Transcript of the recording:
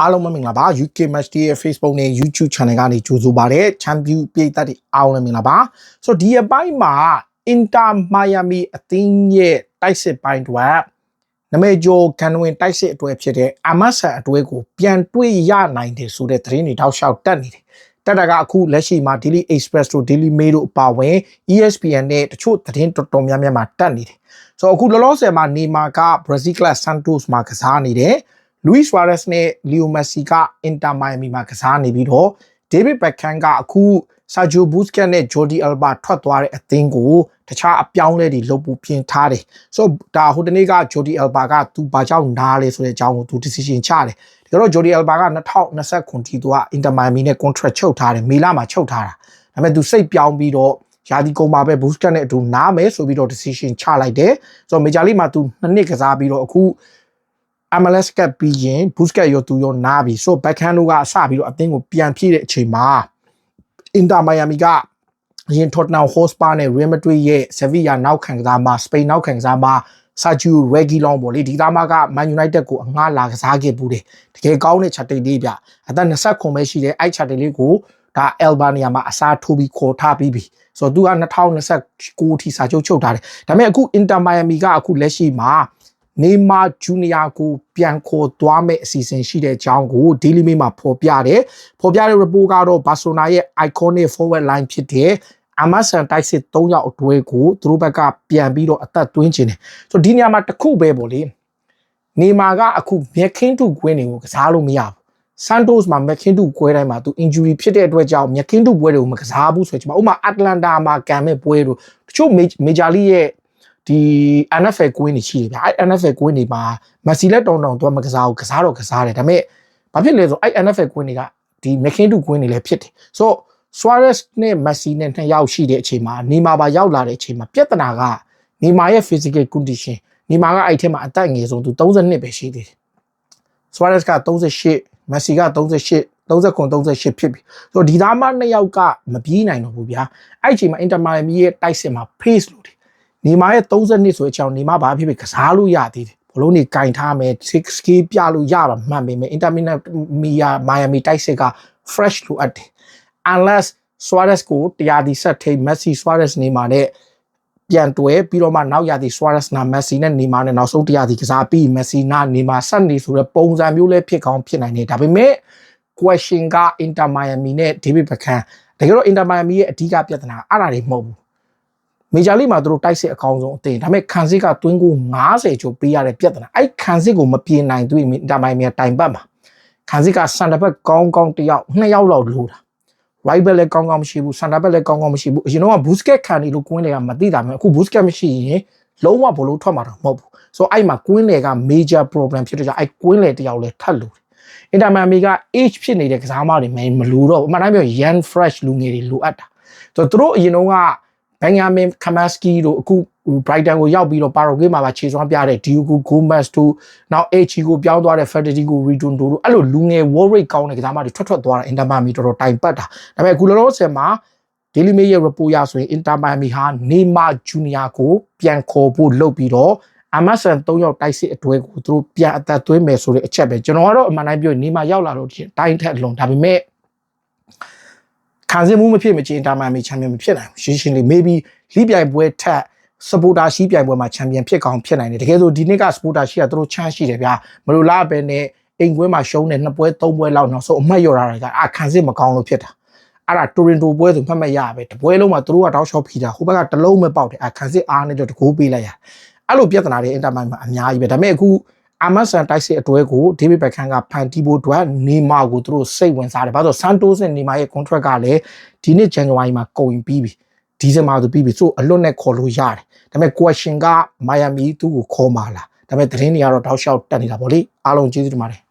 အားလုံးပဲမင်္ဂလာပါ UK Match Day ရဲ့ Facebook နဲ့ YouTube Channel ကနေကြိုဆိုပါရစေ Champion ပြည်သက်တွေအားလုံးလည်းမင်္ဂလာပါဆိုတော့ဒီအပိုင်းမှာ Inter Miami အသင်းရဲ့တိုက်စစ်ပိုင်းတွေနမေဂျိုကန်ဝင်တိုက်စစ်အတွဲဖြစ်တဲ့အမတ်ဆန်အတွဲကိုပြန်တွေ့ရနိုင်တယ်ဆိုတဲ့သတင်းတွေတောက်လျှောက်တက်နေတယ်တက်တာကအခုလက်ရှိမှာ Daily Express တို့ Daily Mail တို့အပါအဝင် ESPN နဲ့တချို့သတင်းတော်တော်များများမှာတက်နေတယ်ဆိုတော့အခုလောလောဆယ်မှာနေမာက Brazil Club Santos မှာကစားနေတယ် Luis Suarez နဲ့ Leo Messi က Inter Miami မှာကစားနေပြီးတော့ David Beckham ကအခု Sergio Busquets နဲ့ Jordi Alba ထွက်သွားတဲ့အသင်းကိုတခြားအပြောင်းလဲတွေလုပ်ဖို့ပြင်ထားတယ်။ so ဒါဟိုတနေ့က Jordi Alba ကသူဘာကြောင့်နားလဲဆိုတဲ့အကြောင်းကိုသူ decision ချတယ်။ဒါတော့ Jordi Alba က2020ခုနှစ်သူက Inter Miami နဲ့ contract ချုပ်ထားတယ်မေလမှာချုပ်ထားတာ။ဒါပေမဲ့သူစိတ်ပြောင်းပြီးတော့ရာသီကုန်မှာပဲ Busquets နဲ့အတူနားမယ်ဆိုပြီးတော့ decision ချလိုက်တယ်။ဆိုတော့ Major League မှာသူနှစ်နှစ်ကစားပြီးတော့အခု MLS ကပြီးရင် Busquets ရောသူရောနားပြီဆိုတော့ Beckham တို့ကစပြီးတော့အသင်းကိုပြန်ဖြည့်တဲ့အချိန်မှာ Inter Miami ကအရင် Tottenham Hotspur နဲ့ Real Madrid ရဲ့ Sevilla နောက်ခံကစားမှာ Spain နောက်ခံကစားမှာ Sergio Reguilon ပေါ့လေဒီသားမက Man United ကိုအငှားလာကစားခဲ့ဘူးတယ်တကယ်ကောင်းတဲ့ chat လေးဗျအသက်20ခုပဲရှိတယ်အဲ့ chat လေးကိုဒါ Albania မှာအစားထိုးပြီးခေါ်ထားပြီးပြီဆိုတော့သူက2029ထိစာချုပ်ချုပ်ထားတယ်ဒါပေမဲ့အခု Inter Miami ကအခုလက်ရှိမှာ နေမာဂျူနီယာကိုပြန်ခေါ်သွားမဲ့အစီအစဉ်ရှိတဲ့အကြောင်းကို Daily Mail မှာဖော်ပြတယ်ဖော်ပြတဲ့ report ကတော့ Barcelona ရဲ့ iconic forward line ဖြစ်တဲ့ Amazon တိုက်စစ်3ယောက်အတွဲကိုသူတို့ဘက်ကပြန်ပြီးတော့အသက်သွင်းခြင်းတယ်ဆိုတော့ဒီနေရာမှာတစ်ခုပဲပေါ့လေနေမာကအခုမြက်ခင်းတူကွင်းတွေကိုကစားလို့မရဘူး Santos မှာ McKinnon ကွဲတိုင်းမှာသူ injury ဖြစ်တဲ့အတွက်ကြောင့် McKinnon ပွဲတွေကိုမကစားဘူးဆိုချင်ပါဥပမာ Atlanta မှာကံမဲ့ပွဲတို့တချို့ Major League ရဲ့ ဒီ NFL ကွင်းတွေရှိတယ်ဗျအဲ့ NFL ကွင်းတွေမှာ Messi လက်တောင်းတောင်းသူမကစားဘူးကစားတော့ကစားတယ်ဒါပေမဲ့ဘာဖြစ်လဲဆိုအဲ့ NFL ကွင်းတွေကဒီ McKinnon ကွင်းတွေလည်းဖြစ်တယ်ဆိုတော့ Suarez နဲ့ Messi နဲ့နှစ်ယောက်ရှိတဲ့အချိန်မှာနေမာပါရောက်လာတဲ့အချိန်မှာပြဿနာကနေမာရဲ့ physical condition နေမာကအဲ့ထဲမှာအသက်ငယ်ဆုံးသူ32ပဲရှိသေးတယ် Suarez က38 Messi က38 39 38ဖြစ်ပြီဆိုတော့ဒီသားမနှစ်ယောက်ကမပြေးနိုင်တော့ဘူးဗျာအဲ့အချိန်မှာ Inter Miami ရဲ့တိုက်စစ်မှာ pace လို့တယ် နေမာရဲ့30နှစ်ဆိုတဲ့အကြောင်းနေမာဘာဖြစ်ဖြစ်ကစားလို့ရသေးတယ်ဘလုံးနေကင်ထားမယ် 6k ပြလို့ရပါမှန်ပေမဲ့ Inter Miami တိုက်စစ်က fresh လိုအပ်တယ် unless Suarez ကိုတရားဒီဆက်ထိ Messi Suarez နေမှာနဲ့ပြန်တွဲပြီးတော့မှနောက်ရသည် Suarez နာ Messi နဲ့နေမှာနဲ့နောက်ဆုံးတရားဒီကစားပြီး Messi နာနေမှာဆက်နေဆိုတဲ့ပုံစံမျိုးလေးဖြစ်ကောင်းဖြစ်နိုင်တယ်ဒါပေမဲ့ question က Inter Miami နဲ့ David Beckham တကယ်တော့ Inter Miami ရဲ့အဓိကပြဿနာအဲ့ဒါတွေမဟုတ်ဘူး မေဂျာလိမှာသူတို့တိုက်စစ်အကောင်းဆုံးအသင်းဒါပေမဲ့ခံစစ်ကတွင်းကို90ကျော်ပေးရတဲ့ပြဿနာအဲ့ခံစစ်ကိုမပြေနိုင်သူအင်တာမိုင်မီတိုင်ပတ်မှာခံစစ်ကစန်တာဘက်ကောင်းကောင်းတယောက်နှစ်ယောက်လောက်လိုတာ right back လည်းကောင်းကောင်းမရှိဘူး center back လည်းကောင်းကောင်းမရှိဘူးအရင်တော့ Busquets ခံနေလို့ကွင်းလေကမသိတာမျိုးအခု Busquets မရှိရင်လုံးဝဘလို့ထွက်မှာတော့မဟုတ်ဘူးဆိုတော့အဲ့မှာကွင်းလေက major problem ဖြစ်တဲ့ကြောင့်အဲ့ကွင်းလေတယောက်လည်းထပ်လို့အင်တာမန်မီက age ဖြစ်နေတဲ့ကစားမတွေမလို့တော့အမှန်တမ်းပြော young fresh လူငယ်တွေလိုအပ်တာဆိုတော့သူတို့အရင်တော့က ဘင်ယာမင်ခမတ်စကီတို့အခု Brighton ကိုရောက်ပြီးတော့ Paraguay မှာပါခြေစွမ်းပြတဲ့ Diogo Gomez တို့နောက် HG ကိုပြောင်းသွားတဲ့ Federico Redondo တို့အဲ့လိုလူငယ် war rate ကောင်းတဲ့ကစားမတွေထွက်ထွက်သွားတာ Inter Miami တော်တော်တိုင်ပတ်တာဒါပေမဲ့အခုလောလောဆယ်မှာ Daily Mail ရဲ့ report ရဆိုရင် Inter Miami ဟာ Neymar Jr ကိုပြန်ခေါ်ဖို့လုပ်ပြီးတော့ Amazon 3ယောက်တိုက်စစ်အတွဲကိုသူတို့ပြန်အသက်သွင်းမယ်ဆိုတဲ့အချက်ပဲကျွန်တော်ကတော့အမှန်တိုင်းပြောရင် Neymar ရောက်လာတော့တိုင်းထက်လွန်ဒါပေမဲ့ ခံစစ်မှုမဖြစ်မချင်း Inter Miami ချန်ပီယံမဖြစ်နိုင်ဘူးရှင်းရှင်းလေး maybe လိပြိုင်ပွဲထက်စပိုတာရှိပြိုင်ပွဲမှာချန်ပီယံဖြစ်ကောင်းဖြစ်နိုင်တယ်တကယ်ဆိုဒီနှစ်ကစပိုတာရှိကသူတို့ချမ်းရှိတယ်ဗျာမလိုလားပဲနဲ့အိမ်ကွင်းမှာရှုံးတယ်နှစ်ပွဲသုံးပွဲလောက်နောက်ဆုံးအမှတ်ရတာတွေကအခန်းစစ်မကောင်းလို့ဖြစ်တာအဲ့ဒါတိုရင်တိုပွဲဆိုမှတ်မှတ်ရပဲတပွဲလုံးမှာသူတို့ကတောက်လျှောက်ဖီတာဟိုဘက်ကတလုံးမပေါက်တယ်အခန်းစစ်အားနဲ့တော့တကိုးပေးလိုက်ရအဲ့လိုပြဿနာတွေအင်တာမိုင်မှာအများကြီးပဲဒါပေမဲ့အခု အမဆန်တိုက်စစ်အတွဲကိုဒေးဗစ်ဘက်ခန်ကဖန်တီးဖို့အတွက်နေမာကိုသူတို့စိတ်ဝင်စားတယ်ဘာလို့ဆန်တိုးစ်နဲ့နေမာရဲ့ contract ကလည်းဒီနှစ်ဇန်နဝါရီမှာကုန်ပြီးပြီဒီဇင်ဘာဆိုပြီးပြီဆိုအလွတ်နဲ့ခေါ်လို့ရတယ်ဒါပေမဲ့ question က Miami သူ့ကိုခေါ်มาလားဒါပေမဲ့သတင်းတွေကတော့တောက်လျှောက်တက်နေတာပေါ့လေအားလုံးကျေးဇူးတင်ပါတယ်